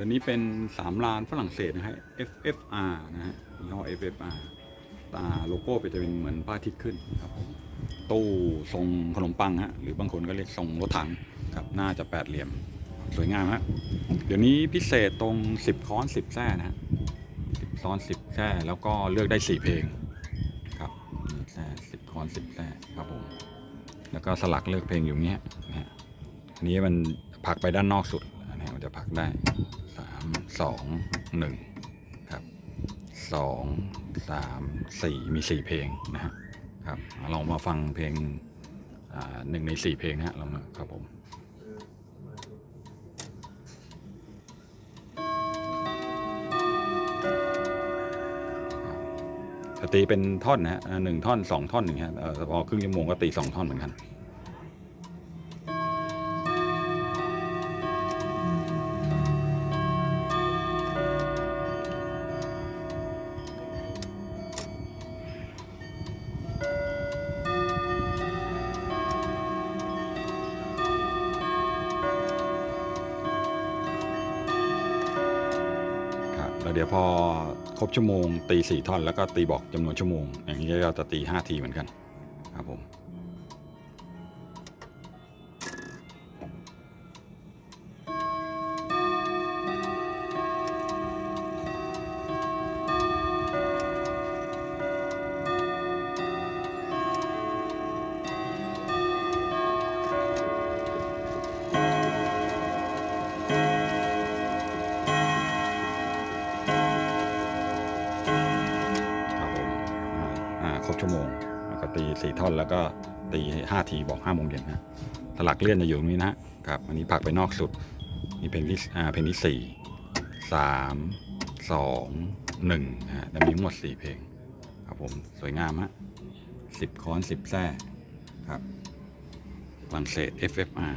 แล้วนี้เป็นสามลานฝรั่งเศสนะฮะ FFR นะฮะยี่ห้อ FFR ตาโลโก้เป็นจะเป็นเหมือนพระอาทิตขึ้นครับผมตู้ทรงขนมปังฮะหรือบางคนก็เรียกทรงรถถังครับน่าจะแปดเหลี่ยมสวยงามฮะเดี๋ยวนี้พิเศษตรง 10ค้อน10แส้นะฮะ10ซ้อน10แส้แล้วก็เลือกได้ 4 เพลงครับนี่ส้10ค้อน10แส้ครับผมแล้วก็สลักเลือกเพลงอยู่เนี้ยนะฮะอันนี้มันผักไปด้านนอกสุด จะผลักได้สามสองหนึ่งครับสองสามสี่มีสี่เพลงนะฮะครับเรามาฟังเพลงอ่าหนึ่งในสี่เพลงนะฮะลองนะครับผมตีเป็นท่อนนะฮะหนึ่งท่อนสองท่อนอย่างเงี้ยเออพอครึ่งชั่วโมงก็ตีสองท่อนเหมือนกัน แล้วเดี๋ยวพอครบชั่วโมงตีสี่ท่อนแล้วก็ตีบอกจำนวนชั่วโมง อย่างนี้ก็จะตีห้าทีเหมือนกันครับผม ครบชั่วโมงแล้วก็ตีสี่ท่อนแล้วก็ตีห้าทีบอกห้าโมงเย็นนะสลักเลื่อนจะอยู่ตรงนี้นะครับอันนี้ผักไปนอกสุดนี่เพลงที่อ่าเพลงที่สี่สามสองหนึ่งนะฮะมีทั้งหมดสี่เพลงครับผมสวยงามฮะสิบค้อนสิบแส้ครับฝรั่งเศส FFR